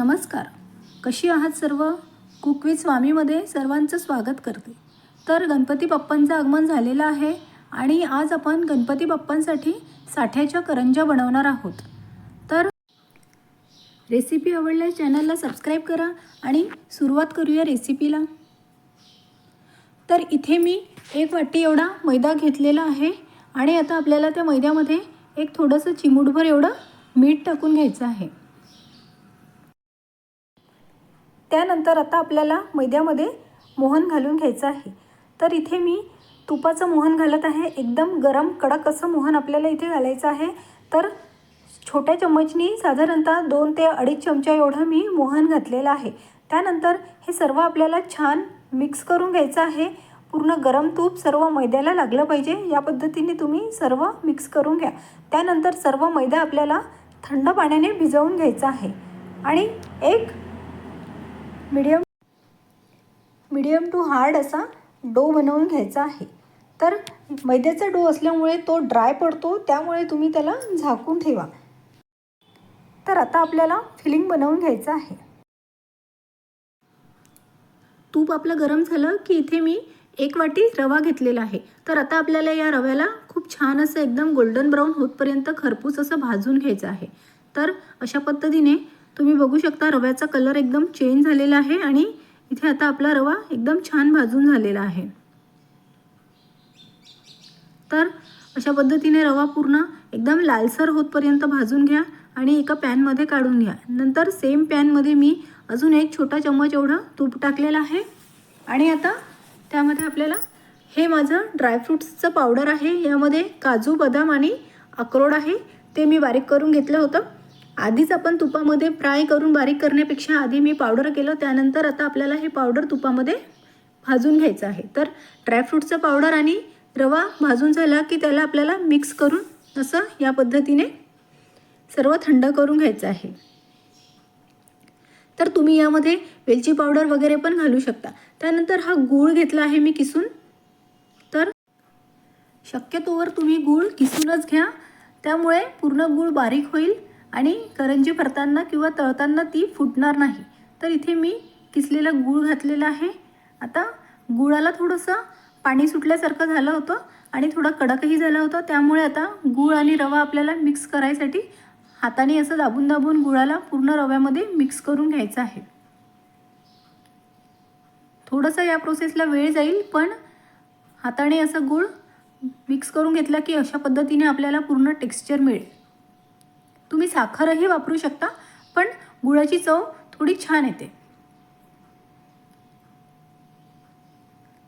नमस्कार. कशी आहात सर्व? कुकवी स्वामीमध्ये सर्वांचं स्वागत करते. तर गणपती बाप्पांचं आगमन झालेलं आहे आणि आज आपण गणपती बाप्पांसाठी साठ्याच्या करंज्या बनवणार आहोत. तर रेसिपी आवडल्यास चॅनलला सबस्क्राईब करा आणि सुरुवात करूया रेसिपीला. तर इथे मी एक वाटी एवढा मैदा घेतलेला आहे आणि आता आपल्याला त्या मैद्यामध्ये एक थोडंसं चिमूटभर एवढं मीठ टाकून घ्यायचं आहे. त्यानंतर आता आपल्याला मैद्यामध्ये मोहन घालून घ्यायचं आहे. तर इथे मी तुपाचं मोहन घालत आहे. एकदम गरम कडक असं मोहन आपल्याला इथे घालायचं आहे. तर छोट्या चम्मचनी साधारणतः दोन ते अडीच चमचा एवढं मी मोहन घातलेलं आहे. त्यानंतर हे सर्व आपल्याला छान मिक्स करून घ्यायचं आहे. पूर्ण गरम तूप सर्व मैद्याला लागलं पाहिजे. या पद्धतीने तुम्ही सर्व मिक्स करून घ्या. त्यानंतर सर्व मैदा आपल्याला थंड पाण्याने भिजवून घ्यायचा आहे. आणि एक मीडियम मीडियम टू हार्ड असा डो बनवून घ्यायचा आहे. तर मैद्याचा डो असल्यामुळे तो ड्राय पडतो त्यामुळे तुम्ही त्याला झाकून ठेवा. तर आता आपल्याला फिलिंग बनवून घ्यायचं आहे. तूप आपलं गरम झालं की इथे मी एक वाटी रवा घेतलेला आहे. तर आता आपल्याला या रव्याला खूप छान असं एकदम गोल्डन ब्राऊन होतपर्यंत खरपूस असं भाजून घ्यायचं आहे. तर अशा पद्धतीने तुम्ही बघू शकता रव्याचा कलर एकदम चेंज झालेला आहे आणि इथे आता आपला रवा एकदम छान भाजून झालेला आहे. तर अशा पद्धतीने रवा पूर्ण एकदम लालसर होतपर्यंत भाजून घ्या आणि एका पॅनमध्ये काढून घ्या. नंतर सेम पॅनमध्ये मी अजून एक छोटा चम्मच एवढं तूप टाकलेलं आहे. आणि आता त्यामध्ये आपल्याला हे माझं ड्रायफ्रूट्सचं पावडर आहे. यामध्ये काजू बदाम आणि अक्रोड आहे. ते मी बारीक करून घेतलं होतं. आधीच आपण तुपामध्ये फ्राय करून बारीक करण्यापेक्षा आधी मी पावडर केलं त्यानंतर आता आपल्याला हे पावडर तुपामध्ये भाजून घ्यायचं आहे. तर ड्रायफ्रूटचं पावडर आणि रवा भाजून झाला की त्याला आपल्याला मिक्स करून असं या पद्धतीने सर्व थंड करून घ्यायचं आहे. तर तुम्ही यामध्ये वेलची पावडर वगैरे पण घालू शकता. त्यानंतर हा गूळ घेतला आहे मी किसून. तर शक्यतोवर तुम्ही गूळ किसूनच घ्या. त्यामुळे पूर्ण गूळ बारीक होईल. आणि करंजी भरताना किंवा तळताना ती फुटणार नाही. तर इथे मी किसलेला गूळ घातलेला आहे. आता गुळाला थोडंसं पाणी सुटल्यासारखं झालं होतं आणि थोडा कडकही झाला होता. त्यामुळे आता गूळ आणि रवा आपल्याला मिक्स करायसाठी हाताने असं दाबून दाबून गुळाला पूर्ण रव्यामध्ये मिक्स करून घ्यायचं आहे. थोडंसं या प्रोसेसला वेळ जाईल पण हाताने असं गूळ मिक्स करून घेतला की अशा पद्धतीने आपल्याला पूर्ण टेक्स्चर मिळेल. तुम्ही साखरही वापरू शकता पण गुळाची चव थोडी छान येते.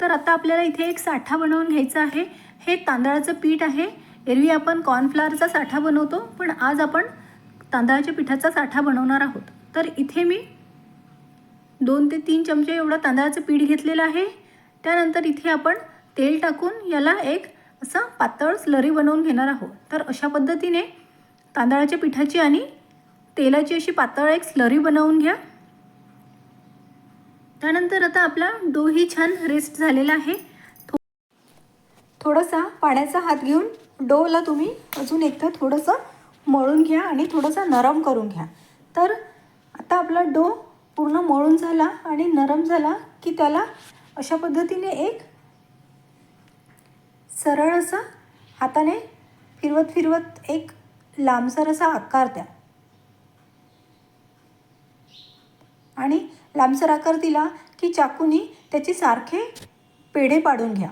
तर आता आपल्याला इथे एक साठा बनवून घ्यायचा आहे. हे तांदळाचं पीठ आहे. एरवी आपण कॉर्नफ्लॉवरचा साठा बनवतो पण आज आपण तांदळाच्या पिठाचा साठा बनवणार आहोत. तर इथे मी दोन ते तीन चमचे एवढं तांदळाचं पीठ घेतलेलं आहे. त्यानंतर इथे आपण तेल टाकून याला एक असं पातळ स्लरी बनवून घेणार आहोत. तर अशा पद्धतीने तांदळाच्या पिठाची आणि तेलाची अशी पातळ एक स्लरी बनवून घ्या. त्यानंतर आता आपला डोही छान रेस्ट झालेला आहे. थो थोडासा पाण्याचा हात घेऊन डोला तुम्ही अजून एकदा थोडंसं मळून घ्या आणि थोडंसं नरम करून घ्या. तर आता आपला डो पूर्ण मळून झाला आणि नरम झाला की त्याला अशा पद्धतीने एक सरळ असं हाताने फिरवत फिरवत एक लांबसर असा आकार द्या. आणि लांबसर आकार दिला की चाकूनी त्याचे सारखे पेढे पाडून घ्या.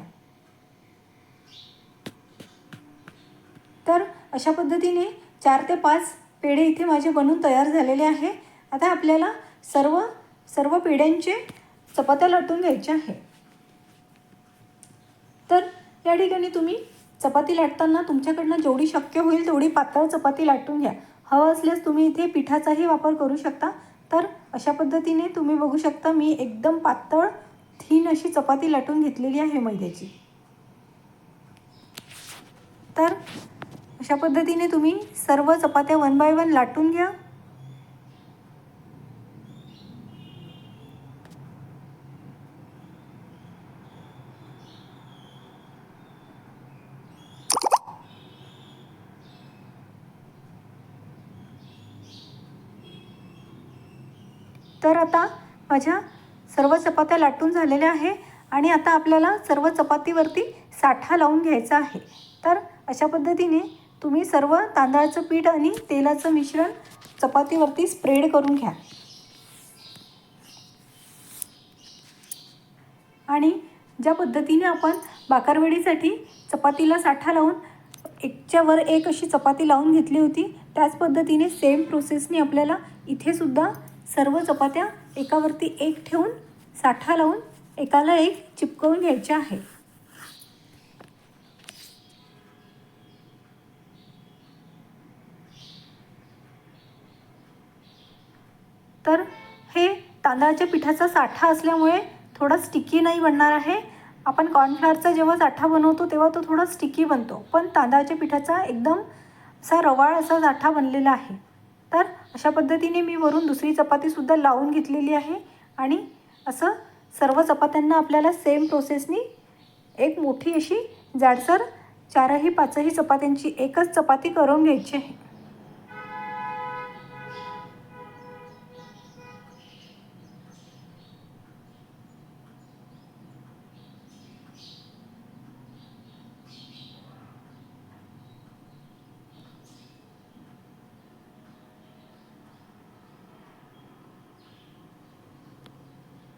तर अशा पद्धतीने चार ते पाच पेढे इथे माझे बनून तयार झालेले आहे. आता आपल्याला सर्व सर्व पेढ्यांचे चपात्या लाटून घ्यायच्या आहे. तर या ठिकाणी तुम्ही चपाती लाटताना तुमच्याकडनं जेवढी शक्य होईल तेवढी पातळ चपाती लाटून घ्या. हवं असल्यास तुम्ही इथे पिठाचाही वापर करू शकता. तर अशा पद्धतीने तुम्ही बघू शकता मी एकदम पातळ थीन अशी चपाती लाटून घेतलेली आहे मैद्याची. तर अशा पद्धतीने तुम्ही सर्व चपात्या वन बाय वन लाटून घ्या. तर आता माझ्या सर्व चपात्या लाटून झालेल्या आहे आणि आता आपल्याला सर्व चपातीवरती साठा लावून घ्यायचा आहे. तर अशा पद्धतीने तुम्ही सर्व तांदळाचं पीठ आणि तेलाचं मिश्रण चपातीवरती स्प्रेड करून घ्या. आणि ज्या पद्धतीने आपण बाकरवडीसाठी चपातीला साठा लावून एकच्यावर एक अशी चपाती लावून घेतली होती त्याच पद्धतीने सेम प्रोसेसने आपल्याला इथे सुद्धा सर्व चपात्या एकावरती एक ठेवून साठा लावून एकाला एक चिपकवून घ्यायच्या आहे. तर हे तांदळाच्या पिठाचा साठा असल्यामुळे थोडा स्टिकी नाही बनणार आहे. आपण कॉर्नफ्लॉवरचा जेव्हा साठा बनवतो तेव्हा तो थोडा स्टिकी बनतो. पण तांदळाच्या पिठाचा एकदम असा रवाळ असा साठा बनलेला आहे. अशा पद्धतीने मी वरून दुसरी चपातीसुद्धा लावून घेतलेली आहे. आणि असं सर्व चपात्यांना आपल्याला सेम प्रोसेसनी एक मोठी अशी जाडसर चारही पाचही चपात्यांची एकच चपाती करून घ्यायची आहे.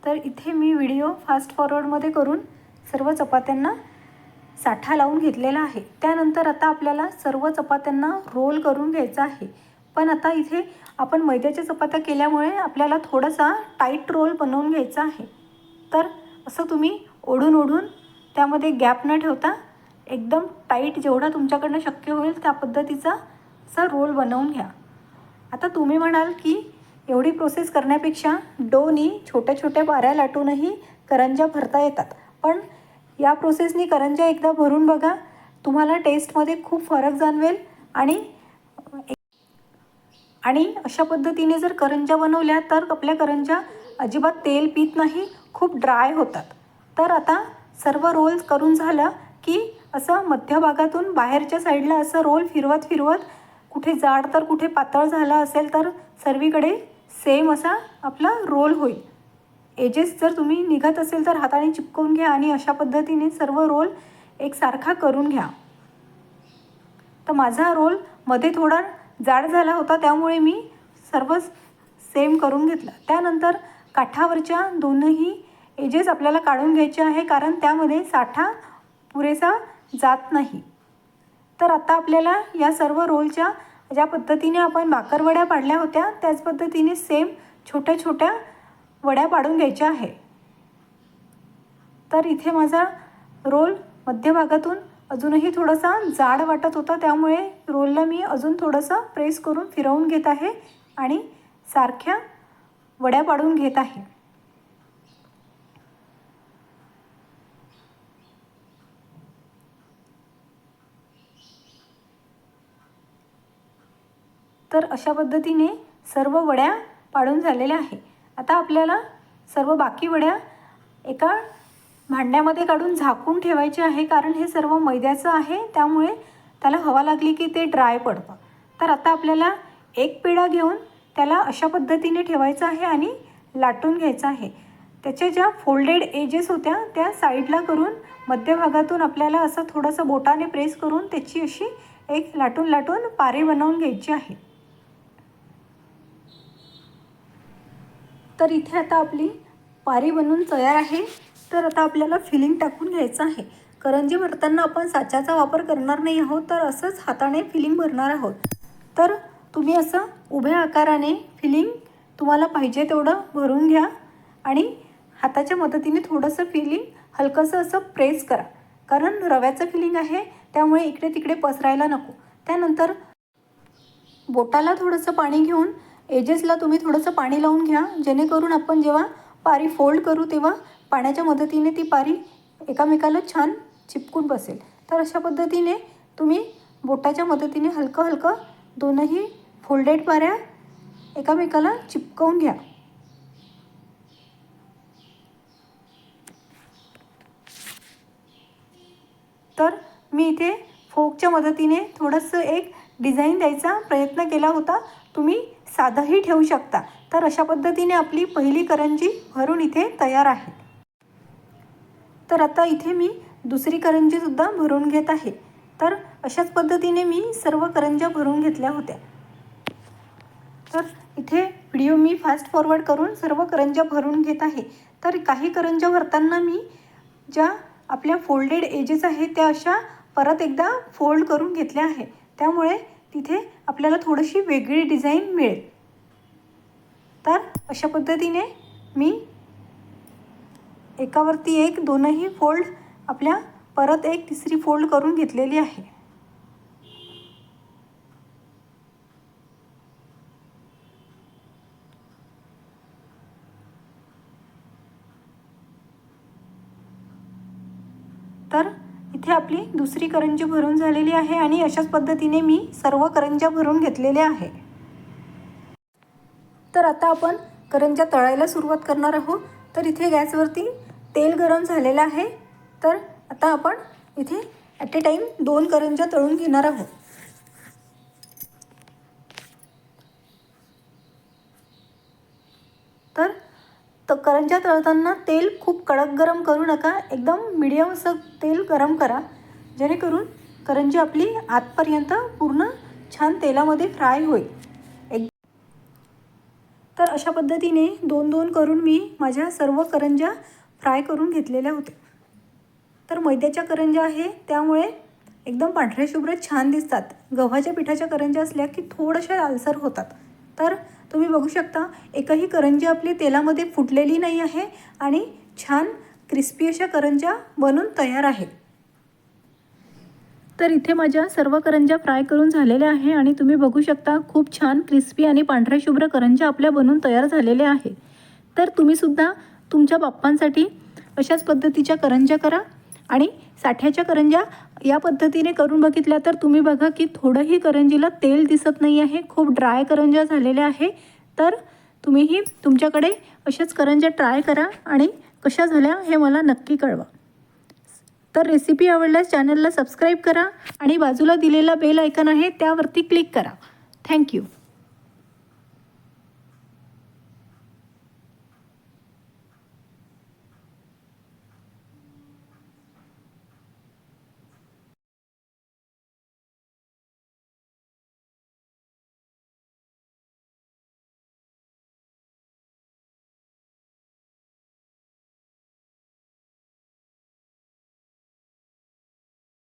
तर इथे मी व्हिडिओ फास्ट फॉरवर्डमध्ये करून सर्व चपात्यांना साठा लावून घेतलेला आहे. त्यानंतर आता आपल्याला सर्व चपात्यांना रोल करून घ्यायचा आहे. पण आता इथे आपण मैद्याच्या चपात्या केल्यामुळे आपल्याला थोडासा टाईट रोल बनवून घ्यायचा आहे. तर असं तुम्ही ओढून ओढून त्यामध्ये गॅप न ठेवता एकदम टाईट जेवढा तुमच्याकडनं शक्य होईल त्या पद्धतीचा असा रोल बनवून घ्या. आता तुम्ही म्हणाल की एवढी प्रोसेस करण्यापेक्षा डोनी छोट्या छोट्या बाऱ्या लाटूनही करंज्या भरता येतात. पण या प्रोसेसनी करंज्या एकदा भरून बघा तुम्हाला टेस्टमध्ये खूप फरक जाणवेल आणि आणि अशा पद्धतीने जर करंज्या बनवल्या तर आपल्या करंज्या अजिबात तेल पित नाही खूप ड्राय होतात. तर आता सर्व रोल्स करून झालं की असं मध्यभागातून बाहेरच्या साईडला असं रोल फिरवत फिरवत कुठे जाड तर कुठे पातळ झाला असेल तर सर्वीकडे सेम असा आपला रोल होईल. एजेस जर तुम्ही निघत असेल तर हाताने चिपकवून घ्या आणि अशा पद्धतीने सर्व रोल एकसारखा करून घ्या. तर माझा रोलमध्ये थोडा जाड झाला होता त्यामुळे मी सर्व सेम करून घेतला. त्यानंतर काठावरच्या दोनही एजेस आपल्याला काढून घ्यायचे आहे कारण त्यामध्ये साठा पुरेसा जात नाही. तर आता आपल्याला या सर्व रोलच्या ज्या पद्धतीने आपण बाकरवड्या पाडल्या होत्या त्याच पद्धतीने सेम छोट्या छोट्या वड्या पाडून घ्यायच्या आहे. तर इथे माझा रोल मध्यभागातून अजूनही थोडासा जाड वाटत होता त्यामुळे रोलला मी अजून थोडंसं प्रेस करून फिरवून घेत आहे आणि सारख्या वड्या पाडून घेत आहे. तर अशा पद्धतीने सर्व वड्या पाडून झालेल्या आहे. आता आपल्याला सर्व बाकी वड्या एका भांड्यामध्ये काढून झाकून ठेवायचे आहे कारण हे सर्व मैद्याचं आहे त्यामुळे त्याला हवा लागली की ते ड्राय पडतं. तर आता आपल्याला एक पेढा घेऊन त्याला अशा पद्धतीने ठेवायचं आहे आणि लाटून घ्यायचं आहे. त्याच्या ज्या फोल्डेड एजेस होत्या त्या साईडला करून मध्यभागातून आपल्याला असं थोडंसं बोटाने प्रेस करून त्याची अशी एक लाटून लाटून पारी बनवून घ्यायची आहे. तर इथे आता आपली पारी बनवून तयार आहे. तर आता आपल्याला फिलिंग टाकून घ्यायचं आहे. करंजी भरताना आपण साच्याचा वापर करणार नाही आहोत तर असंच हाताने फिलिंग भरणार आहोत. तर तुम्ही असं उभ्या आकाराने फिलिंग तुम्हाला पाहिजे तेवढं भरून घ्या आणि हाताच्या मदतीने थोडंसं फिलिंग हलकंसं असं प्रेस करा. कारण रव्याचं फिलिंग आहे त्यामुळे इकडे तिकडे पसरायला नको. त्यानंतर बोटाला थोडंसं पाणी घेऊन एजेसला तुम्ही थोडंसं पाणी लावून घ्या. जेणेकरून आपण जेव्हा पारी फोल्ड करू तेव्हा पाण्याच्या मदतीने ती पारी एकामेकाला छान चिपकून बसेल. तर अशा पद्धतीने तुम्ही बोटाच्या मदतीने हलकं हलकं दोनही फोल्डेड पाऱ्या एकामेकाला चिपकवून घ्या. तर मी इथे फोकच्या मदतीने थोडंसं एक डिझाईन द्यायचा प्रयत्न केला होता. तुम्ही साधंही ठेवू शकता. तर अशा पद्धतीने आपली पहिली करंजी भरून इथे तयार आहे. तर आता इथे मी दुसरी करंजीसुद्धा भरून घेत आहे. तर अशाच पद्धतीने मी सर्व करंज्या भरून घेतल्या होत्या. तर इथे व्हिडिओ मी फास्ट फॉरवर्ड करून सर्व करंज्या भरून घेत आहे. तर काही करंज्या भरताना मी ज्या आपल्या फोल्डेड एजेस आहेत त्या अशा परत एकदा फोल्ड करून घेतल्या आहे. त्यामुळे तिथे आपल्याला थोडीशी वेगळी डिझाईन मिळेल. तर अशा पद्धतीने मी एकावरती एक दोनही फोल्ड आपल्या परत एक तिसरी फोल्ड करून घेतलेली आहे तर इथे आपली दुसरी करंजी भरून झालेली आहे आणि अशाच पद्धतीने मी सर्व करंज्या भरून घेतलेल्या आहे. तर आता आपण करंज्या तळायला सुरुवात करणार आहोत. तर इथे गॅसवरती तेल गरम झालेलं आहे. तर आता आपण इथे ॲट ए टाईम दोन करंज्या तळून घेणार आहोत. तर तर करंज्या तळताना तेल खूप कडक गरम करू नका. एकदम मिडियम असं तेल गरम करा. जेणेकरून करंजी आपली आतपर्यंत पूर्ण छान तेलामध्ये फ्राय होईल. एक तर अशा पद्धतीने दोन दोन करून मी माझ्या सर्व करंज्या फ्राय करून घेतलेल्या होत्या. तर मैद्याच्या करंज्या आहे त्यामुळे एकदम पांढऱ्या शुभ्र छान दिसतात. गव्हाच्या पिठाच्या करंज्या असल्या की थोड्याशा लालसर होतात. तर तुम्ही बघू शकता एकही करंजी आपली तेलामध्ये फुटलेली नाही आहे आणि छान क्रिस्पी अशा करंज्या बनून तयार आहे. तर इथे माझ्या सर्व करंज्या फ्राय करून झालेल्या आहे आणि तुम्ही बघू शकता खूप छान क्रिस्पी आणि पांढऱ्या शुभ्र करंज्या आपल्या बनून तयार झालेल्या आहे. तर तुम्हीसुद्धा तुमच्या बाप्पांसाठी अशाच पद्धतीच्या करंज्या करा आणि साठ्याच्या करंज्या या पद्धतीने करून बघितल्या तर तुम्ही बघा की थोडंही करंजीला तेल दिसत नाही आहे खूप ड्राय करंज्या झालेल्या आहे. तर तुम्हीही तुमच्याकडे अशाच करंज्या ट्राय करा आणि कशा झाल्या हे मला नक्की कळवा. तर रेसिपी आवडल्यास चॅनलला सबस्क्राईब करा आणि बाजूला दिलेला बेल ऐकन आहे त्यावरती क्लिक करा. थँक्यू